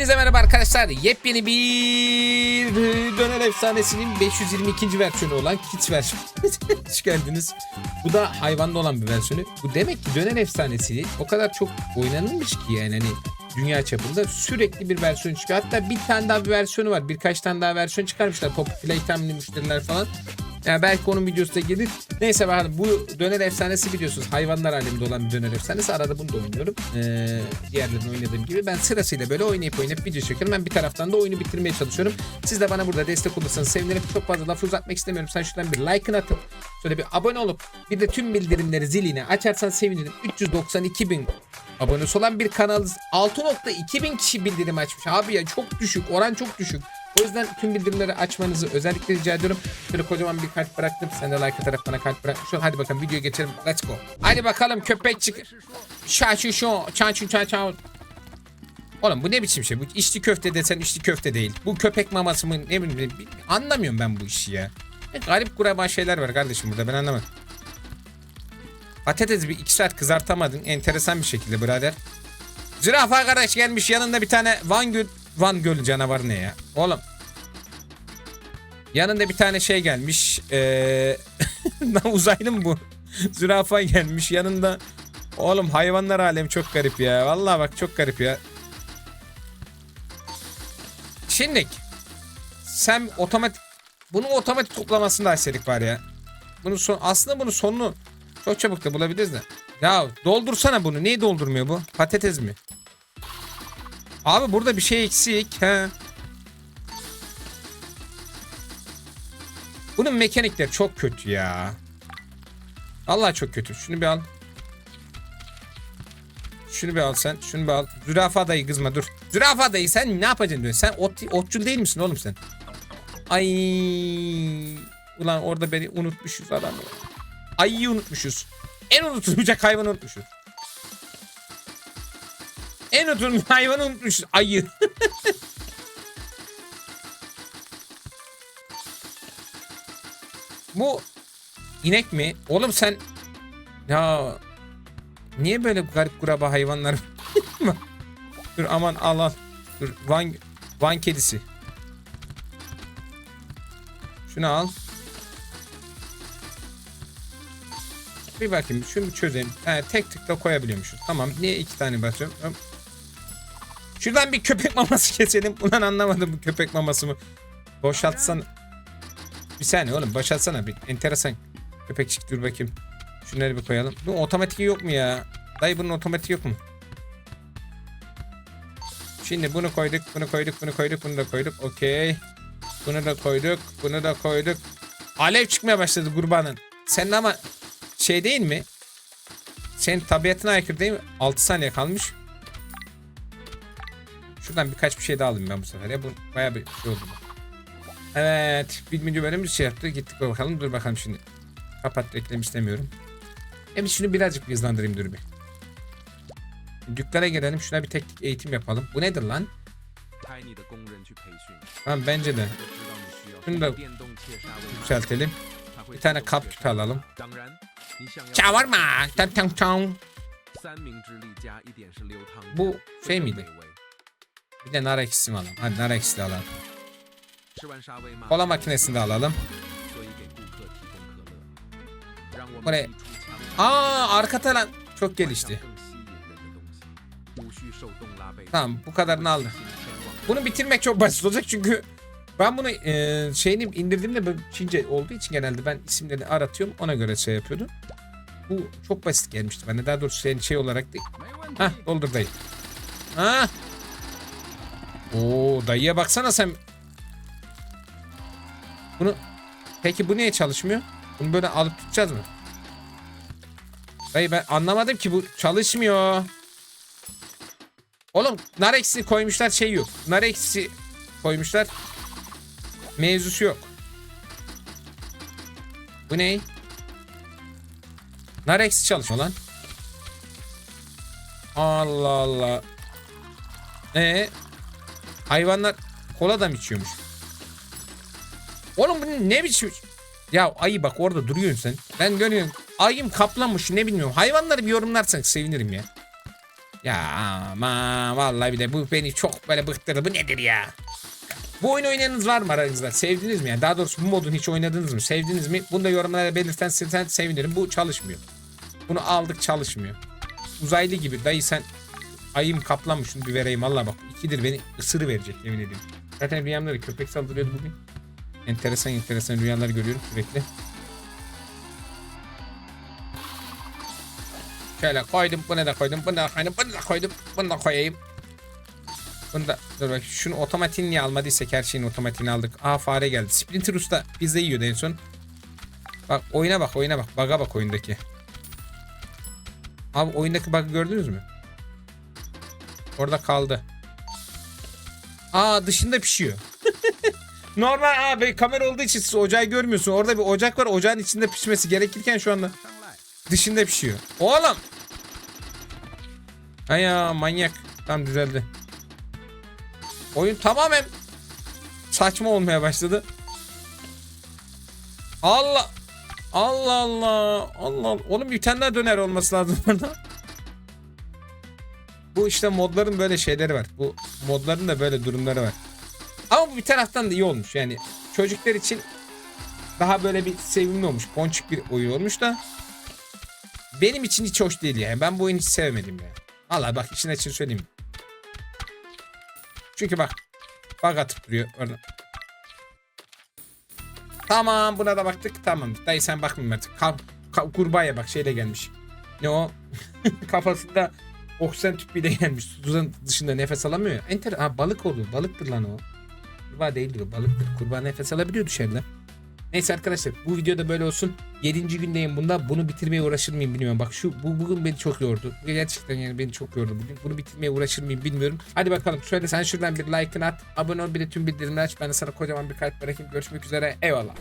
Hepinize merhaba arkadaşlar. Yepyeni bir döner efsanesinin 522. versiyonu olan Kids versiyonu. Hoş geldiniz. Bu da hayvanda olan bir versiyonu. Bu demek ki döner efsanesi o kadar çok oynanılmış ki yani hani dünya çapında sürekli bir versiyon çıkıyor. Hatta bir tane daha bir versiyonu var. Birkaç tane daha versiyon çıkarmışlar. Pop Playtime'li müşteriler falan. Yani belki onun videosu da gelir. Neyse bakalım bu döner efsanesi biliyorsunuz. Hayvanlar aleminde olan bir döner efsanesi. Arada bunu da oynuyorum. Ee, diğerlerini oynadığım gibi. Ben sırasıyla böyle oynayıp oynayıp video çekiyorum. Ben bir taraftan da oyunu bitirmeye çalışıyorum. Siz de bana burada destek olursanız sevinirim. Çok fazla laf uzatmak istemiyorum. Sen şuradan bir like'ını atıp şöyle bir abone olup bir de tüm bildirimleri zilini açarsan sevinirim. 392 bin abonesi olan bir kanalız. 6.2 bin kişi bildirim açmış. Abi ya çok düşük. Oran çok düşük. O yüzden tüm bildirimleri açmanızı özellikle rica ediyorum. Şöyle kocaman bir kalp bıraktım. Sen de like atarak bana kalp bırak. Şu hadi bakalım videoya geçelim. Let's go. Hadi bakalım köpek çık. Şa şu şu. Çan çan. Oğlum bu ne biçim şey? Bu içli köfte desen içli köfte değil. Bu köpek maması mı ne bileyim. Anlamıyorum ben bu işi ya. Ne garip kuraba şeyler var kardeşim burada ben anlamadım. Patates bir iki saat kızartamadın. Enteresan bir şekilde birader. Zürafa arkadaş gelmiş yanında bir tane Van Göl Van Gölü canavarı ne ya? Oğlum. Yanında bir tane şey gelmiş. Ee, uzaylı mı bu? Zürafa gelmiş yanında. Oğlum hayvanlar alemi çok garip ya. Vallahi bak çok garip ya. Şimdi sen otomatik bunun otomatik toplamasında aşırılık var ya. Bunun son aslında bunun sonunu çok çabuk da bulabiliriz de. Ya doldursana bunu. Neyi doldurmuyor bu? Patates mi? Abi burada bir şey eksik. He. Bunun mekanikleri çok kötü ya. Allah çok kötü. Şunu bir al. Şunu bir al sen. Şunu bir al. Zürafa dayı kızma dur. Zürafa dayı sen ne yapacaksın diyor. Sen ot, otçul değil misin oğlum sen? Ay. Ulan orada beni unutmuşuz adam. Ayıyı unutmuşuz. En unutulmayacak hayvanı unutmuşuz. En unutulmayacak hayvanı unutmuşuz. Ayı. Bu inek mi? Oğlum sen ya niye böyle garip kuraba hayvanlar Dur aman al al. Dur Van Van kedisi. Şunu al. Bir bakayım şunu bir çözelim. Tek tıkla koyabiliyormuşuz. Tamam niye iki tane basıyorum? Şuradan bir köpek maması keselim. Ulan anlamadım bu köpek maması mı? Boşaltsan. Bir saniye oğlum boşaltsana bir. Enteresan. Köpekçik dur bakayım. Şunları bir koyalım. Bu otomatik yok mu ya? Dayı bunun otomatik yok mu? Şimdi bunu koyduk, bunu koyduk, bunu koyduk, bunu da koyduk. Okey. Bunu da koyduk, bunu da koyduk. Alev çıkmaya başladı kurbanın. Senin ama şey değil mi? Senin tabiatına aykırı değil mi? 6 saniye kalmış. Şuradan birkaç bir şey daha alayım ben bu sefer. Ya bu bayağı bir şey oldu. Evet. Bilmece bölümümüz şey yaptı. Gittik bakalım. Dur bakalım şimdi. Kapat reklam istemiyorum. Hem şunu birazcık hızlandırayım dur bir. Dükkana gelelim. Şuna bir teknik eğitim yapalım. Bu nedir lan? Tamam bence de. Şunu da yükseltelim. Bir tane kap küpü alalım. Çağırma. Tam tam tam. Bu şey miydi? Bir de nar ekşisi alalım. Hadi nar ekşisi alalım. Kola makinesini de alalım. Buraya. Aa arka talan çok gelişti. Tamam bu kadarını aldım. Bunu bitirmek çok basit olacak çünkü ben bunu e, şeyini indirdiğimde böyle Çince olduğu için genelde ben isimlerini aratıyorum ona göre şey yapıyordum. Bu çok basit gelmişti bana. Daha doğrusu şey, şey olarak değil. Hah doldur dayı. Hah. Oo dayıya baksana sen bunu peki bu niye çalışmıyor? Bunu böyle alıp tutacağız mı? Dayı ben anlamadım ki bu çalışmıyor. Oğlum nar eksi koymuşlar şey yok. Nar eksi koymuşlar. Mevzusu yok. Bu ne? Nar eksi çalışmıyor lan. Allah Allah. Ee, hayvanlar kola da mı içiyormuş? Oğlum bu ne biçim? Ya ayı bak orada duruyorsun sen. Ben görüyorum. Ayım kaplanmış ne bilmiyorum. Hayvanları bir yorumlarsan sevinirim ya. Ya ama vallahi bir de bu beni çok böyle bıktırdı. Bu nedir ya? Bu oyun oynayanınız var mı aranızda? Sevdiniz mi? Yani daha doğrusu bu modun hiç oynadınız mı? Sevdiniz mi? Bunu da yorumlara belirten sevinirim. Bu çalışmıyor. Bunu aldık çalışmıyor. Uzaylı gibi dayı sen ayım kaplanmış şunu bir vereyim Allah bak. ikidir beni ısırı verecek yemin ediyorum. Zaten rüyamda da köpek saldırıyordu bugün. Enteresan enteresan rüyalar görüyorum sürekli. Şöyle koydum bunu da koydum bunu da koydum bunu da koydum bunu da koyayım. Bunu da dur bak şunu otomatiğini niye almadıysak her şeyin otomatiğini aldık. Aa fare geldi. Splinter Usta pizza yiyordu en son. Bak oyuna bak oyuna bak. Bug'a bak oyundaki. Abi oyundaki bug'ı gördünüz mü? Orada kaldı. Aa dışında pişiyor. Normal abi kamera olduğu için siz ocağı görmüyorsun. Orada bir ocak var. Ocağın içinde pişmesi gerekirken şu anda dışında pişiyor. Oğlum. Ay ya manyak. Tam düzeldi. Oyun tamamen saçma olmaya başladı. Allah. Allah Allah. Allah. Allah. Oğlum bir tane daha döner olması lazım orada. Bu işte modların böyle şeyleri var. Bu modların da böyle durumları var. Ama bu bir taraftan da iyi olmuş. Yani çocuklar için daha böyle bir sevimli olmuş. Ponçik bir oyun olmuş da benim için hiç hoş değil yani. Ben bu oyunu hiç sevmedim ya. Valla bak için açın söyleyeyim. Çünkü bak bak atıp duruyor orada. Tamam buna da baktık tamam. Dayı sen bakmayayım artık. Ka ka- kurbağaya bak şeyle gelmiş. Ne o? Kafasında oksijen tüpüyle gelmiş. Suzan dışında nefes alamıyor. Enter ha, balık oldu. Balıktır lan o. Kurbağa değildir o balıktır. Kurbağa nefes alabiliyor dışarıda. Neyse arkadaşlar bu videoda böyle olsun. 7. gündeyim bunda. Bunu bitirmeye uğraşır mıyım bilmiyorum. Bak şu bu bugün beni çok yordu. Gerçekten yani beni çok yordu bugün. Bunu bitirmeye uğraşır mıyım bilmiyorum. Hadi bakalım. Şöyle sen şuradan bir like'ını at. Abone ol bir de tüm bildirimleri aç. Ben de sana kocaman bir kalp bırakayım. Görüşmek üzere. Eyvallah.